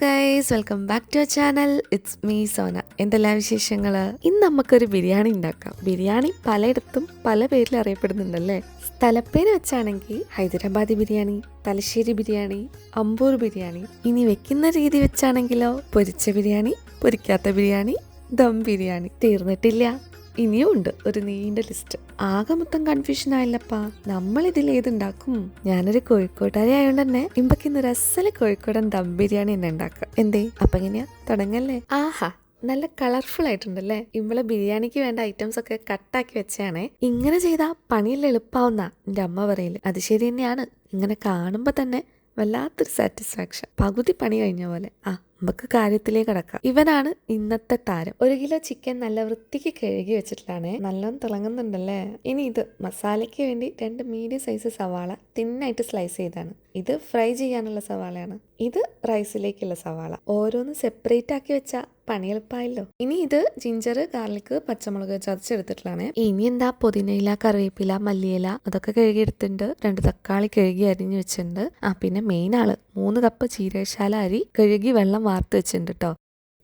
Guys welcome back to channel it's me Sona എന്തെല്ലാം വിശേഷങ്ങൾ ഇന്ന് നമുക്കൊരു ബിരിയാണി ഉണ്ടാക്കാം. ബിരിയാണി പലയിടത്തും പല പേരിൽ അറിയപ്പെടുന്നുണ്ടല്ലേ? സ്ഥലപ്പേര് വെച്ചാണെങ്കിൽ ഹൈദരാബാദി ബിരിയാണി തലശ്ശേരി ബിരിയാണി അമ്പൂർ ബിരിയാണി ഇനി വെക്കുന്ന രീതി വെച്ചാണെങ്കിലോ പൊരിച്ച ബിരിയാണി പൊരിക്കാത്ത ബിരിയാണി ദം ബിരിയാണി. തീർന്നിട്ടില്ല. ഇനിയും ഉണ്ട് ഒരു നീണ്ട ലിസ്റ്റ്. ആകെ മൊത്തം കൺഫ്യൂഷൻ ആയില്ലപ്പാ. നമ്മൾ ഇതിൽ ഏതുണ്ടാക്കും? ഞാനൊരു കോഴിക്കോട്ടുകാരി ആയതുകൊണ്ട് തന്നെ ഇമ്പക്ക് ഇന്ന് കോഴിക്കോടൻ ദം ബിരിയാണി തന്നെ ഉണ്ടാക്കുക. എന്തേ? അപ്പൊ എങ്ങനെയാ? തുടങ്ങല്ലേ? ആഹാ നല്ല കളർഫുൾ ആയിട്ടുണ്ടല്ലേ? ഇമ്പളെ ബിരിയാണിക്ക് വേണ്ട ഐറ്റംസ് ഒക്കെ കട്ടാക്കി വെച്ചാണേ ഇങ്ങനെ ചെയ്താൽ പണിയെല്ലാം എളുപ്പാവുന്ന എന്റെ അമ്മ പറയൽ. അത് ശരി തന്നെയാണ്. ഇങ്ങനെ കാണുമ്പോൾ തന്നെ വല്ലാത്തൊരു സാറ്റിസ്ഫാക്ഷൻ പകുതി പണി കഴിഞ്ഞ പോലെ. ആ നമുക്ക് കാര്യത്തിലേക്ക് കടക്കാം. ഇവനാണ് ഇന്നത്തെ താരം. ഒരു കിലോ ചിക്കൻ നല്ല വൃത്തിക്ക് കഴുകി വെച്ചിട്ടാണ് നല്ലോണം തിളങ്ങുന്നുണ്ടല്ലേ? ഇനി ഇത് മസാലയ്ക്ക് വേണ്ടി രണ്ട് മീഡിയം സൈസ് സവാള തിന്നായിട്ട് സ്ലൈസ് ചെയ്താണ്. ഇത് ഫ്രൈ ചെയ്യാനുള്ള സവാളയാണ്. ഇത് റൈസിലേക്കുള്ള സവാള. ഓരോന്ന് സെപ്പറേറ്റ് ആക്കി വെച്ച പണി എളുപ്പമായല്ലോ ഇനി ഇത് ജിഞ്ചർ ഗാർലിക് പച്ചമുളക് ചതച്ചെടുത്തിട്ടുള്ളതാണ്. ഇനി എന്താ പുതിനയില കറിവേപ്പില മല്ലിയില അതൊക്കെ കഴുകിയെടുത്തിട്ടുണ്ട്. രണ്ട് തക്കാളി കഴുകി അരിഞ്ഞു വെച്ചിട്ടുണ്ട്. ആ പിന്നെ മെയിൻ ആൾ. മൂന്ന് കപ്പ് ചീരശാല അരി കഴുകി വെള്ളം വാർത്ത് വെച്ചിട്ടുണ്ട് കേട്ടോ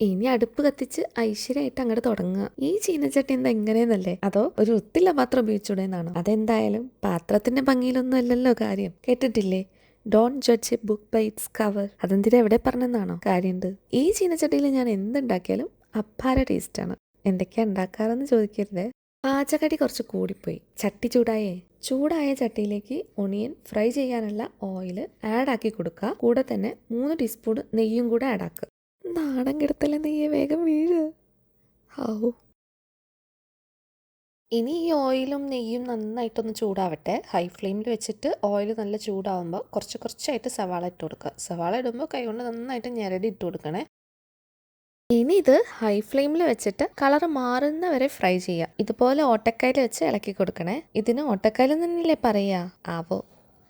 ഇനി അടുപ്പ് കത്തിച്ച് ഐശ്വര്യമായിട്ട് അങ്ങോട്ട് തുടങ്ങുക. ഈ ചീനച്ചട്ടി എന്താ എങ്ങനെയെന്നല്ലേ അതോ ഒരു ഒത്തില്ല പാത്രം ഉപയോഗിച്ചൂടെ എന്നാണോ? അതെന്തായാലും പാത്രത്തിന്റെ ഭംഗിയിലൊന്നും അല്ലല്ലോ കാര്യം. കേട്ടിട്ടില്ലേ? Don't judge a book by it's cover അതെന്തിനാ എവിടെ പറഞ്ഞെന്നാണോ? കാര്യമുണ്ട്. ഈ ചീനച്ചട്ടിയിൽ ഞാൻ എന്തുണ്ടാക്കിയാലും അപ്പാര ടേസ്റ്റാണ് എന്തൊക്കെയാ ഉണ്ടാക്കാറെന്ന് ചോദിക്കരുത്. പാചകടി കുറച്ച് കൂടിപ്പോയി. ചട്ടി ചൂടായേ. ചൂടായ ചട്ടിയിലേക്ക് ഒണിയൻ ഫ്രൈ ചെയ്യാനുള്ള ഓയിൽ ആഡ് ആക്കി കൊടുക്കുക. കൂടെ തന്നെ മൂന്ന് ടീസ്പൂൺ നെയ്യും കൂടെ ആഡ് ആക്കുക നാടൻ കിടത്തലെ നെയ്യ് വേഗം വീഴ്. ഹൗ. ഇനി ഈ ഓയിലും നെയ്യും നന്നായിട്ടൊന്ന് ചൂടാവട്ടെ. ഹൈ ഫ്ലെയിമിൽ വെച്ചിട്ട് ഓയിൽ നല്ല ചൂടാവുമ്പോൾ കുറച്ച് കുറച്ചായിട്ട് സവാള ഇട്ട് കൊടുക്കുക. സവാള ഇടുമ്പോൾ കൈകൊണ്ട് നന്നായിട്ട് ഞെരടി ഇട്ട് കൊടുക്കണേ. ഇനി ഇത് ഹൈ ഫ്ലെയിമിൽ വെച്ചിട്ട് കളർ മാറുന്ന വരെ ഫ്രൈ ചെയ്യാം. ഇതുപോലെ ഓട്ടക്കയിൽ വെച്ച് ഇളക്കി കൊടുക്കണേ. ഇതിന് ഓട്ടക്കയിൽ തന്നെയല്ലേ പറയാ? ആവോ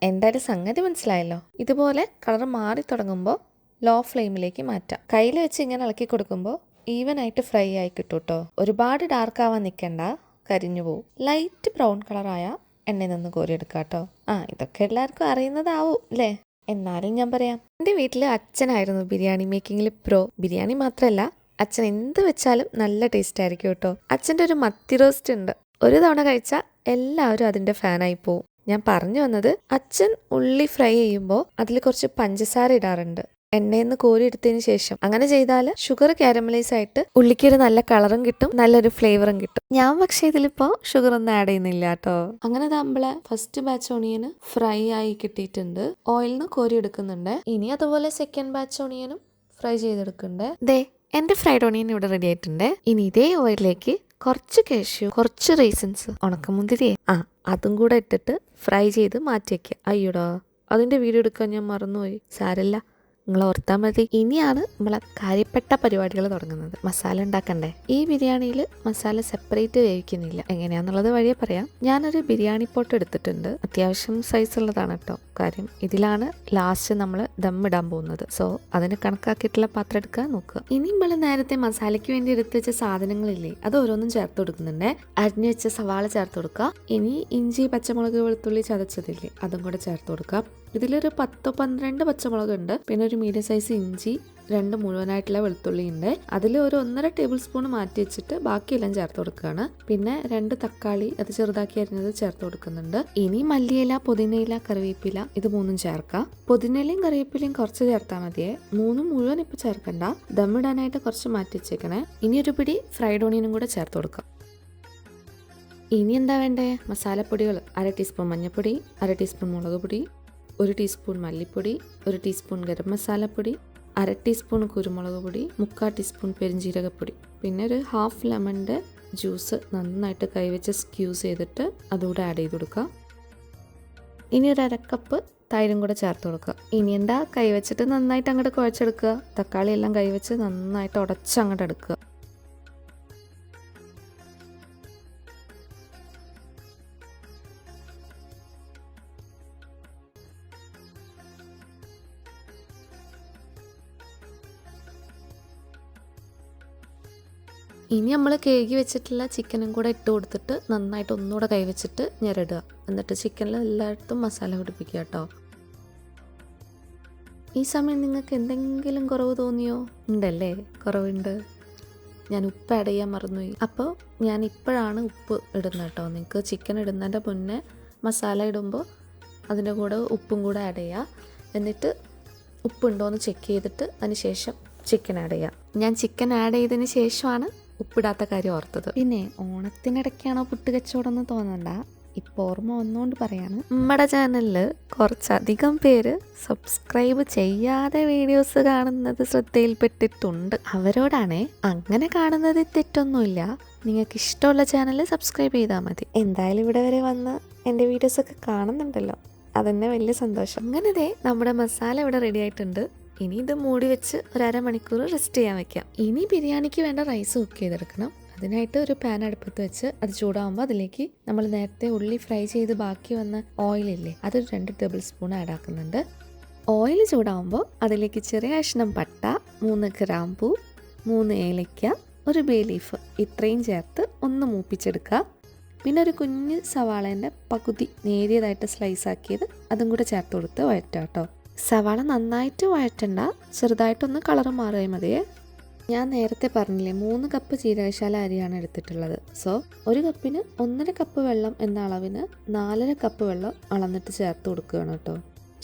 എന്തായാലും സംഗതി മനസ്സിലായല്ലോ. ഇതുപോലെ കളർ മാറി തുടങ്ങുമ്പോൾ ലോ ഫ്ലെയിമിലേക്ക് മാറ്റാം. കയ്യിൽ വെച്ച് ഇങ്ങനെ ഇളക്കി കൊടുക്കുമ്പോൾ ഈവൻ ആയിട്ട് ഫ്രൈ ആയി കിട്ടും കേട്ടോ ഒരുപാട് ഡാർക്ക് ആവാൻ നിൽക്കണ്ട കരിഞ്ഞു പോവും. ലൈറ്റ് ബ്രൗൺ കളറായ എണ്ണയിൽ നിന്ന് കോരിയെടുക്കാം കേട്ടോ ആ ഇതൊക്കെ എല്ലാവർക്കും അറിയുന്നതാവും അല്ലേ എന്നാലും ഞാൻ പറയാം. എന്റെ വീട്ടിൽ അച്ഛനായിരുന്നു ബിരിയാണി മേക്കിങ്ങിൽ പ്രോ. ബിരിയാണി മാത്രമല്ല അച്ഛൻ എന്ത് വെച്ചാലും നല്ല ടേസ്റ്റ് ആയിരിക്കും കേട്ടോ. അച്ഛന്റെ ഒരു മത്തി റോസ്റ്റ് ഉണ്ട്. ഒരു തവണ കഴിച്ചാൽ എല്ലാവരും അതിന്റെ ഫാനായി പോവും. ഞാൻ പറഞ്ഞു വന്നത് അച്ഛൻ ഉള്ളി ഫ്രൈ ചെയ്യുമ്പോൾ അതിൽ കുറച്ച് പഞ്ചസാര ഇടാറുണ്ട്. എണ്ണയിൽ നിന്ന് കോരി എടുത്തതിന് ശേഷം അങ്ങനെ ചെയ്താൽ ഷുഗർ കാരമലൈസ് ആയിട്ട് ഉള്ളിക്ക് ഒരു നല്ല കളറും കിട്ടും നല്ലൊരു ഫ്ലേവറും കിട്ടും. ഞാൻ പക്ഷേ ഇതിലിപ്പോ ഷുഗർ ഒന്നും ആഡ് ചെയ്യുന്നില്ല കേട്ടോ അങ്ങനെ നമ്മളെ ഫസ്റ്റ് ബാച്ച് ഓണിയന് ഫ്രൈ ആയി കിട്ടിയിട്ടുണ്ട്. ഓയിലിൽ കോരി എടുക്കുന്നുണ്ട് ഇനി അതുപോലെ സെക്കൻഡ് ബാച്ച് ഓണിയനും ഫ്രൈ ചെയ്തെടുക്കുന്നുണ്ട്. ദേ എന്റെ ഫ്രൈഡ് ഓണിയൻ ഇവിടെ റെഡി ആയിട്ടുണ്ട്. ഇനി ഇതേ ഓയിലിലേക്ക് കുറച്ച് കാഷ്യൂ കുറച്ച് റീസൺസ് ഉണക്കമുന്തിരിയെ ആ അതും കൂടെ ഇട്ടിട്ട് ഫ്രൈ ചെയ്ത് മാറ്റി വയ്ക്കുക അയ്യോടാ അതിന്റെ വീഡിയോ എടുക്കാൻ ഞാൻ മറന്നുപോയി. സാരല്ല. നിങ്ങൾ ഓർത്താൽ മതി. ഇനിയാണ് നമ്മളെ കാര്യപ്പെട്ട പരിപാടികൾ തുടങ്ങുന്നത്. മസാല ഉണ്ടാക്കണ്ടേ? ഈ ബിരിയാണിയിൽ മസാല സെപ്പറേറ്റ് വേവിക്കുന്നില്ല. എങ്ങനെയാന്നുള്ളത് വഴിയെ പറയാം. ഞാനൊരു ബിരിയാണി പോട്ട് എടുത്തിട്ടുണ്ട്. അത്യാവശ്യം സൈസ് ഉള്ളതാണ് കേട്ടോ. കാര്യം ഇതിലാണ് ലാസ്റ്റ് നമ്മൾ ദം ഇടാൻ പോകുന്നത്. സോ അതിന് കണക്കാക്കിയിട്ടുള്ള പാത്രം എടുക്കാൻ നോക്കുക. ഇനി നമ്മൾ നേരത്തെ മസാലയ്ക്ക് വേണ്ടി എടുത്തു വെച്ച സാധനങ്ങളില്ലേ അത് ഓരോന്നും ചേർത്ത് കൊടുക്കുന്നുണ്ട്. അരിഞ്ഞു വെച്ച സവാള ചേർത്ത് കൊടുക്കുക. ഇനി ഇഞ്ചി പച്ചമുളക് വെളുത്തുള്ളി ചതച്ചതില്ലേ അതും കൂടെ ചേർത്ത് കൊടുക്കുക. ഇതിലൊരു പത്തോ പന്ത്രണ്ട് പച്ചമുളക് ഉണ്ട് പിന്നെ ഒരു മീഡിയം സൈസ് ഇഞ്ചി രണ്ട് മുഴുവനായിട്ടുള്ള വെളുത്തുള്ളി ഉണ്ട് അതിൽ ഒരു ഒന്നര ടേബിൾ സ്പൂൺ മാറ്റി വെച്ചിട്ട് ബാക്കിയെല്ലാം ചേർത്ത് കൊടുക്കുകയാണ്. പിന്നെ രണ്ട് തക്കാളി അത് ചെറുതാക്കി അരിഞ്ഞത് ചേർത്ത് കൊടുക്കുന്നുണ്ട്. ഇനി മല്ലിയില പുതിനയില കറിവേപ്പില ഇത് മൂന്നും ചേർക്കാം. പുതിനയിലയും കറിവേപ്പിലയും കുറച്ച് ചേർത്താൽ മതിയേ. മൂന്നും മുഴുവൻ ഇപ്പൊ ചേർക്കണ്ട. ദമ്മിടാനായിട്ട് കുറച്ച് മാറ്റി വെച്ചേക്കണേ. ഇനി ഒരു പിടി ഫ്രൈഡ് ഓണിയനും കൂടെ ചേർത്ത് കൊടുക്കാം. ഇനി എന്താ വേണ്ടേ? മസാലപ്പൊടികൾ അര ടീസ്പൂൺ മഞ്ഞൾപ്പൊടി അര ടീസ്പൂൺ മുളക് പൊടി ഒരു ടീസ്പൂൺ മല്ലിപ്പൊടി ഒരു ടീസ്പൂൺ ഗരം മസാലപ്പൊടി അര ടീസ്പൂൺ കുരുമുളക് പൊടി മുക്കാൽ ടീസ്പൂൺ പെരിഞ്ജീരകപ്പൊടി പിന്നെ ഒരു ഹാഫ് ലെമണിന്റെ ജ്യൂസ് നന്നായിട്ട് കൈവച്ച് സ്ക്യൂസ് ചെയ്തിട്ട് അതുകൂടെ ആഡ് ചെയ്ത് കൊടുക്കുക ഇനി ഒരു അരക്കപ്പ് തൈരും കൂടെ ചേർത്ത് കൊടുക്കുക. ഇനി എന്താ കൈവച്ചിട്ട് നന്നായിട്ട് അങ്ങോട്ട് കുഴച്ചെടുക്കുക? തക്കാളി എല്ലാം കൈവച്ച് നന്നായിട്ട് ഉടച്ച് അങ്ങോട്ട് എടുക്കുക. ഇനി നമ്മൾ കേകി വെച്ചിട്ടുള്ള ചിക്കനും കൂടെ ഇട്ട് കൊടുത്തിട്ട് നന്നായിട്ട് ഒന്നുകൂടെ കൈവച്ചിട്ട് ഞെരടുക. എന്നിട്ട് ചിക്കനിൽ എല്ലായിടത്തും മസാല പിടിപ്പിക്കുക കേട്ടോ. ഈ സമയം നിങ്ങൾക്ക് എന്തെങ്കിലും കുറവ് തോന്നിയോ? ഉണ്ടല്ലേ? കുറവുണ്ട്. ഞാൻ ഉപ്പ് ആഡ് ചെയ്യാൻ മറന്നുപോയി. അപ്പോൾ ഞാൻ ഇപ്പോഴാണ് ഉപ്പ് ഇടുന്നത് കേട്ടോ. നിങ്ങൾക്ക് ചിക്കൻ ഇടുന്നതിന്റെ മുന്നേ മസാല ഇടുമ്പോൾ അതിന്റെ കൂടെ ഉപ്പും കൂടെ ആഡ് ചെയ്യുക എന്നിട്ട് ഉപ്പുണ്ടോ എന്ന് ചെക്ക് ചെയ്തിട്ട് അതിന് ശേഷം ചിക്കൻ ആഡ് ചെയ്യാം. ഞാൻ ചിക്കൻ ആഡ് ചെയ്തതിന് ശേഷമാണ് ഉപ്പിടാത്ത കാര്യം ഓർത്തത്. പിന്നെ ഓണത്തിനിടയ്ക്കാണോ പുട്ട് കച്ചവടം എന്ന് തോന്നണ്ട. ഇപ്പോൾ ഓർമ്മ വന്നുകൊണ്ട് പറയാണ്. നമ്മുടെ ചാനലിൽ കുറച്ചധികം പേര് സബ്സ്ക്രൈബ് ചെയ്യാതെ വീഡിയോസ് കാണുന്നത് ശ്രദ്ധയിൽപ്പെട്ടിട്ടുണ്ട്. അവരോടാണേ അങ്ങനെ കാണുന്നത് തെറ്റൊന്നുമില്ല. നിങ്ങൾക്ക് ഇഷ്ടമുള്ള ചാനൽ സബ്സ്ക്രൈബ് ചെയ്താൽ മതി. എന്തായാലും ഇവിടെ വരെ വന്ന് എന്റെ വീഡിയോസൊക്കെ കാണുന്നുണ്ടല്ലോ. അതന്നെ വലിയ സന്തോഷം. അങ്ങനെ ദേ നമ്മുടെ മസാല ഇവിടെ റെഡി ആയിട്ടുണ്ട്. ഇനി ഇത് മൂടി വെച്ച് ഒരു മണിക്കൂർ റെസ്റ്റ് ചെയ്യാൻ വെക്കാം. ഇനി ബിരിയാണിക്ക് വേണ്ട റൈസ് കുക്ക് ചെയ്തെടുക്കണം. അതിനായിട്ട് ഒരു പാൻ അടുപ്പത്ത് വെച്ച് അത് ചൂടാകുമ്പോൾ അതിലേക്ക് നമ്മൾ നേരത്തെ ഉള്ളി ഫ്രൈ ചെയ്ത് ബാക്കി വന്ന ഓയിലില്ലേ അതൊരു രണ്ട് ടേബിൾ സ്പൂൺ ആഡ് ആക്കുന്നുണ്ട്. ഓയിൽ ചൂടാകുമ്പോൾ അതിലേക്ക് ചെറിയ കഷ്ണം പട്ട മൂന്ന് ഗ്രാമ്പൂ മൂന്ന് ഏലയ്ക്ക ഒരു ബേ ലീഫ് ഇത്രയും ചേർത്ത് ഒന്ന് മൂപ്പിച്ചെടുക്കുക. പിന്നെ ഒരു കുഞ്ഞ് സവാളേന്റെ പകുതി നേരിയതായിട്ട് സ്ലൈസ് ആക്കിയത് അതും കൂടെ ചേർത്ത് കൊടുത്ത് വഴറ്റാം കേട്ടോ. സവാള നന്നായിട്ട് വഴറ്റണ്ട. ചെറുതായിട്ടൊന്ന് കളർ മാറിയാൽ മതിയേ. ഞാൻ നേരത്തെ പറഞ്ഞില്ലേ മൂന്ന് കപ്പ് ജീരകശാല അരിയാണ് എടുത്തിട്ടുള്ളത്. സോ ഒരു കപ്പിന് ഒന്നര കപ്പ് വെള്ളം എന്ന അളവിന് നാലര കപ്പ് വെള്ളം അളന്നിട്ട് ചേർത്ത് കൊടുക്കുകയാണ് കേട്ടോ.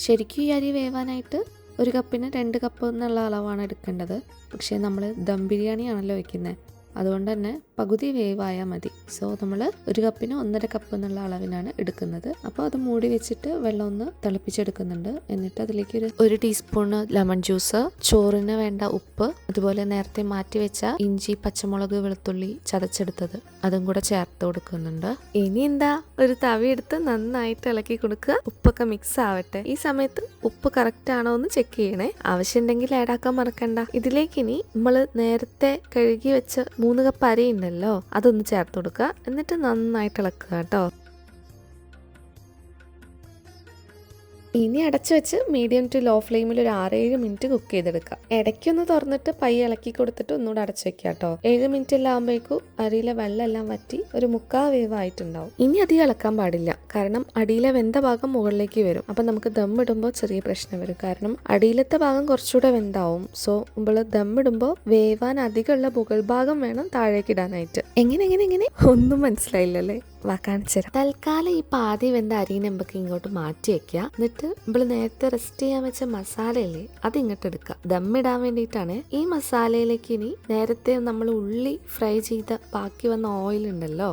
ശരിക്കും ഈ അരി വേവാനായിട്ട് ഒരു കപ്പിന് രണ്ട് കപ്പ് എന്നുള്ള അളവാണ് എടുക്കേണ്ടത്. പക്ഷേ നമ്മൾ ദം ബിരിയാണിയാണല്ലോ വയ്ക്കുന്നത് അതുകൊണ്ട് തന്നെ പകുതി വേവായാൽ മതി. സോ നമ്മൾ ഒരു കപ്പിന് ഒന്നര കപ്പ് എന്നുള്ള അളവിനാണ് എടുക്കുന്നത്. അപ്പോൾ അത് മൂടി വെച്ചിട്ട് വെള്ളം ഒന്ന് തിളപ്പിച്ചെടുക്കുന്നുണ്ട്. എന്നിട്ട് അതിലേക്ക് ഒരു ഒരു ടീസ്പൂണ് ലെമൺ ജ്യൂസ് ചോറിന് വേണ്ട ഉപ്പ് അതുപോലെ നേരത്തെ മാറ്റി വെച്ച ഇഞ്ചി പച്ചമുളക് വെളുത്തുള്ളി ചതച്ചെടുത്തത്. അതും കൂടെ ചേർത്ത് കൊടുക്കുന്നുണ്ട്. ഇനി എന്താ? ഒരു തവി എടുത്ത് നന്നായിട്ട് ഇളക്കി കൊടുക്കുക. ഉപ്പൊക്കെ മിക്സ് ആവട്ടെ. ഈ സമയത്ത് ഉപ്പ് കറക്റ്റ് ആണോ എന്ന് ചെക്ക് ചെയ്യണേ. ആവശ്യമുണ്ടെങ്കിൽ ആഡ് ആക്കാൻ മറക്കണ്ട. ഇതിലേക്ക് ഇനി നമ്മൾ നേരത്തെ കഴുകി വെച്ച മൂന്ന് കപ്പ് അരി ഉണ്ടല്ലോ. അതൊന്ന് ചേർത്ത് കൊടുക്കുക. എന്നിട്ട് നന്നായിട്ട് ഇളക്കുക കേട്ടോ. ഇനി അടച്ചു വെച്ച് മീഡിയം ടു ലോ ഫ്ലെയിമിൽ ഒരു ആറേഴ് മിനിറ്റ് കുക്ക് ചെയ്തെടുക്കുക. ഇടയ്ക്കൊന്ന് തുറന്നിട്ട് പൈ ഇളക്കി കൊടുത്തിട്ട് ഒന്നുകൂടെ അടച്ചു വെക്കുക കേട്ടോ ഏഴ് മിനിറ്റ് എല്ലാം ആകുമ്പോഴേക്കും അരിയിലെ വെള്ളം എല്ലാം വറ്റി ഒരു മുക്കാ വേവ് ആയിട്ടുണ്ടാവും. ഇനി അധികം ഇളക്കാൻ പാടില്ല. കാരണം അടിയിലെ വെന്ത ഭാഗം മുകളിലേക്ക് വരും. അപ്പൊ നമുക്ക് ദം ഇടുമ്പോൾ ചെറിയ പ്രശ്നം വരും. കാരണം അടിയിലത്തെ ഭാഗം കുറച്ചുകൂടെ വെന്താവും. സോ നമ്മൾ ദം ഇടുമ്പോൾ വേവാൻ അധികമുള്ള മുകൾ ഭാഗം വേണം താഴേക്ക് ഇടാനായിട്ട്. എങ്ങനെ എങ്ങനെ എങ്ങനെ? ഒന്നും മനസ്സിലായില്ലല്ലേ? വാ കാണിച്ചു തരാം തൽക്കാലം ഈ പാതി വെന്ത അരിനെ നമുക്ക് ഇങ്ങോട്ട് മാറ്റി വെക്കുക എന്നിട്ട് നമ്മൾ നേരത്തെ റെസ്റ്റ് ചെയ്യാൻ വെച്ച മസാലയില്ലേ അത് ഇങ്ങോട്ട് എടുക്കുക ദമ്മിടാൻ വേണ്ടിയിട്ടാണ് ഈ മസാലയിലേക്ക് ഇനി നേരത്തെ നമ്മൾ ഉള്ളി ഫ്രൈ ചെയ്ത ബാക്കി വന്ന ഓയിൽ ഉണ്ടല്ലോ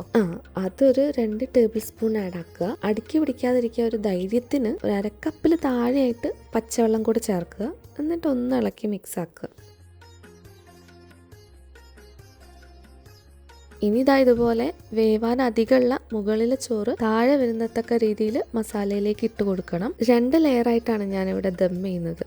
അതൊരു രണ്ട് ടേബിൾ സ്പൂൺ ആഡ് ആക്കുക അടുക്കി പിടിക്കാതിരിക്കുക ഒരു ധൈര്യത്തിന് ഒരു അരക്കപ്പിൽ താഴെയായിട്ട് പച്ചവെള്ളം കൂടെ ചേർക്കുക എന്നിട്ട് ഒന്ന് ഇളക്കി മിക്സ് ആക്കുക ഇനി ഇതാ ഇതുപോലെ വേവാൻ അധികമുള്ള മുകളിലെ ചോറ് താഴെ വരുന്നത്തക്ക രീതിയിൽ മസാലയിലേക്ക് ഇട്ട് കൊടുക്കണം. രണ്ട് ഞാൻ ഇവിടെ ദം ചെയ്യുന്നത്.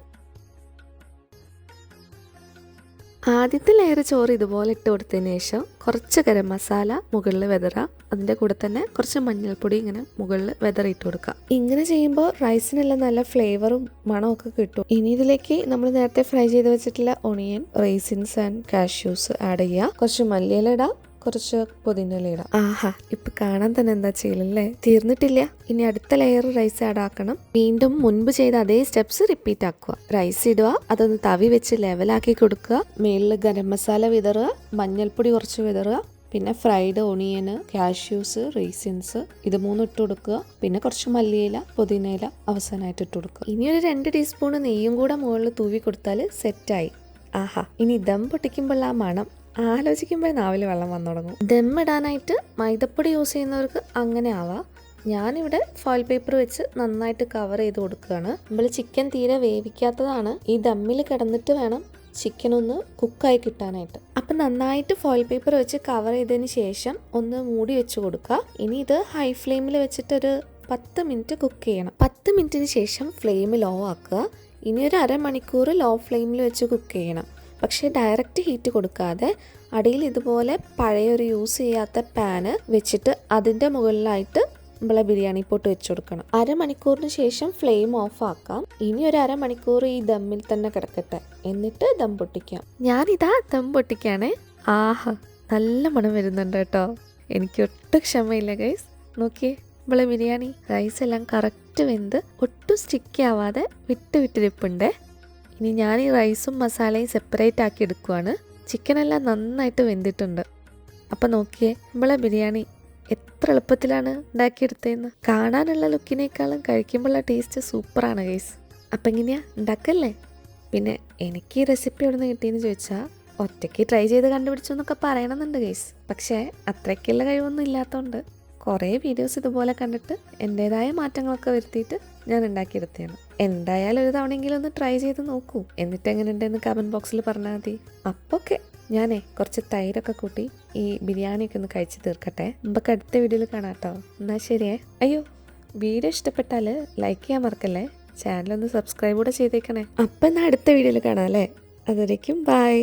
ആദ്യത്തെ ലെയർ ചോറ് ഇതുപോലെ ഇട്ട് കൊടുത്തതിന് ശേഷം കുറച്ച് ഗരം മസാല മുകളിൽ വെതറ. അതിന്റെ കൂടെ തന്നെ കുറച്ച് മഞ്ഞൾപ്പൊടി ഇങ്ങനെ മുകളിൽ വെതറിയിട്ട് കൊടുക്കുക. ഇങ്ങനെ ചെയ്യുമ്പോൾ റൈസിനെല്ലാം നല്ല ഫ്ലേവറും മണമൊക്കെ കിട്ടും. ഇനി ഇതിലേക്ക് നമ്മൾ നേരത്തെ ഫ്രൈ ചെയ്ത് വെച്ചിട്ടുള്ള onion raisins and cashews add ചെയ്യുക. കുറച്ച് മല്ലിയില ഇടാം. കുറച്ച് പുതിനയില ആഹാ ഇപ്പൊ കാണാൻ തന്നെ എന്താ ചെയ്യലല്ലേ? തീർന്നിട്ടില്ല. ഇനി അടുത്ത ലെയർ റൈസ് ആഡ് ആക്കണം. വീണ്ടും മുൻപ് ചെയ്ത അതേ സ്റ്റെപ്സ് റിപ്പീറ്റ് ആക്കുക. റൈസ് ഇടുക അതൊന്ന് തവി വെച്ച് ലെവലാക്കി കൊടുക്കുക. മേളിൽ ഗരം മസാല വിതറുക മഞ്ഞൾപ്പൊടി കുറച്ച് വിതറുക. പിന്നെ ഫ്രൈഡ് ഓണിയന് കാഷ്യൂസ് റീസിൻസ് ഇത് മൂന്നും ഇട്ട് കൊടുക്കുക. പിന്നെ കുറച്ച് മല്ലിയില പുതിനയില അവസാനമായിട്ട് ഇട്ട് കൊടുക്കുക. ഇനി ഒരു രണ്ട് ടീസ്പൂൺ നെയ്യും കൂടെ മുകളിൽ തൂവി കൊടുത്താൽ സെറ്റായി ആഹാ ഇനി ദം പൊട്ടിക്കുമ്പോൾ ആ മണം. ആലോചിക്കുമ്പോൾ നാവിൽ വെള്ളം വന്നു തുടങ്ങും. ദം ഇടാനായിട്ട് മൈദപ്പൊടി യൂസ് ചെയ്യുന്നവർക്ക് അങ്ങനെ ആവാം. ഞാനിവിടെ ഫോയിൽ പേപ്പർ വെച്ച് നന്നായിട്ട് കവർ ചെയ്ത് കൊടുക്കുകയാണ്. നമ്മൾ ചിക്കൻ തീരെ വേവിക്കാത്തതാണ്. ഈ ദമ്മിൽ കിടന്നിട്ട് വേണം ചിക്കൻ ഒന്ന് കുക്കായി കിട്ടാനായിട്ട്. അപ്പം നന്നായിട്ട് ഫോയിൽ പേപ്പർ വെച്ച് കവർ ചെയ്തതിന് ശേഷം ഒന്ന് മൂടി വെച്ച് കൊടുക്കുക. ഇനി ഇത് ഹൈ ഫ്ലെയിമിൽ വെച്ചിട്ടൊരു പത്ത് മിനിറ്റ് കുക്ക് ചെയ്യണം. പത്ത് മിനിറ്റിന് ശേഷം ഫ്ലെയിം ലോ ആക്കുക. ഇനി ഒരു അരമണിക്കൂർ ലോ ഫ്ലെയിമിൽ വെച്ച് കുക്ക് ചെയ്യണം. പക്ഷേ ഡയറക്റ്റ് ഹീറ്റ് കൊടുക്കാതെ അടിയിൽ ഇതുപോലെ പഴയൊരു യൂസ് ചെയ്യാത്ത പാന് വെച്ചിട്ട് അതിന്റെ മുകളിലായിട്ട് നമ്മളെ ബിരിയാണി പോട്ട് വെച്ച് കൊടുക്കണം. അരമണിക്കൂറിന് ശേഷം ഫ്ലെയിം ഓഫ് ആക്കാം. ഇനി ഒരു അരമണിക്കൂർ ഈ ദമ്മിൽ തന്നെ കിടക്കട്ടെ. എന്നിട്ട് ദം പൊട്ടിക്കാം. ഞാനിതാ ദം പൊട്ടിക്കാണേ. ആഹാ നല്ല മണം വരുന്നുണ്ട് കേട്ടോ. എനിക്ക് ഒട്ടും ക്ഷമയില്ല ഗൈസ് നോക്കിയേ നമ്മളെ ബിരിയാണി റൈസ് എല്ലാം കറക്റ്റ് വെന്ത് ഒട്ടും സ്റ്റിക്കി ആവാതെ വിട്ട് വിട്ടിരിപ്പുണ്ടേ. ഇനി ഞാൻ ഈ റൈസും മസാലയും സെപ്പറേറ്റ് ആക്കി എടുക്കുവാണ്. ചിക്കനെല്ലാം നന്നായിട്ട് വെന്തിട്ടുണ്ട്. അപ്പം നോക്കിയേ നമ്മളെ ബിരിയാണി എത്ര എളുപ്പത്തിലാണ് ഉണ്ടാക്കിയെടുത്തതെന്ന്. കാണാനുള്ള ലുക്കിനേക്കാളും കഴിക്കുമ്പോഴുള്ള ടേസ്റ്റ് സൂപ്പറാണ് ഗൈസ് അപ്പം ഇങ്ങനെയാ ഉണ്ടാക്കല്ലേ? പിന്നെ എനിക്ക് ഈ റെസിപ്പി എവിടെ നിന്ന് കിട്ടിയെന്ന് ചോദിച്ചാൽ ഒറ്റയ്ക്ക് ട്രൈ ചെയ്ത് കണ്ടുപിടിച്ചു എന്നൊക്കെ പറയണമെന്നുണ്ട് ഗൈസ് പക്ഷേ അത്രയ്ക്കുള്ള കഴിവൊന്നും ഇല്ലാത്തതുകൊണ്ട് കുറേ വീഡിയോസ് ഇതുപോലെ കണ്ടിട്ട് എന്റേതായ മാറ്റങ്ങളൊക്കെ വരുത്തിയിട്ട് ഞാൻ ഉണ്ടാക്കിയെടുത്തതാണ്. എന്തായാലും ഒരു തവണയെങ്കിലും ഒന്ന് ട്രൈ ചെയ്ത് നോക്കൂ. എന്നിട്ട് എങ്ങനെ ഉണ്ടെന്ന് കമന്റ് ബോക്സിൽ പറഞ്ഞാൽ മതി. അപ്പൊക്കെ ഞാനേ കുറച്ച് തൈരൊക്കെ കൂട്ടി ഈ ബിരിയാണിയൊക്കെ ഒന്ന് കഴിച്ച് തീർക്കട്ടെ. നമുക്ക് അടുത്ത വീഡിയോയിൽ കാണാം കേട്ടോ എന്നാൽ ശരിയേ. അയ്യോ വീഡിയോ ഇഷ്ടപ്പെട്ടാൽ ലൈക്ക് ചെയ്യാൻ മറക്കല്ലേ? ചാനലൊന്ന് സബ്സ്ക്രൈബ് കൂടെ ചെയ്തേക്കണേ. അപ്പം എന്നാൽ അടുത്ത വീഡിയോയിൽ കാണാം അല്ലേ? അതുവരേക്കും ബൈ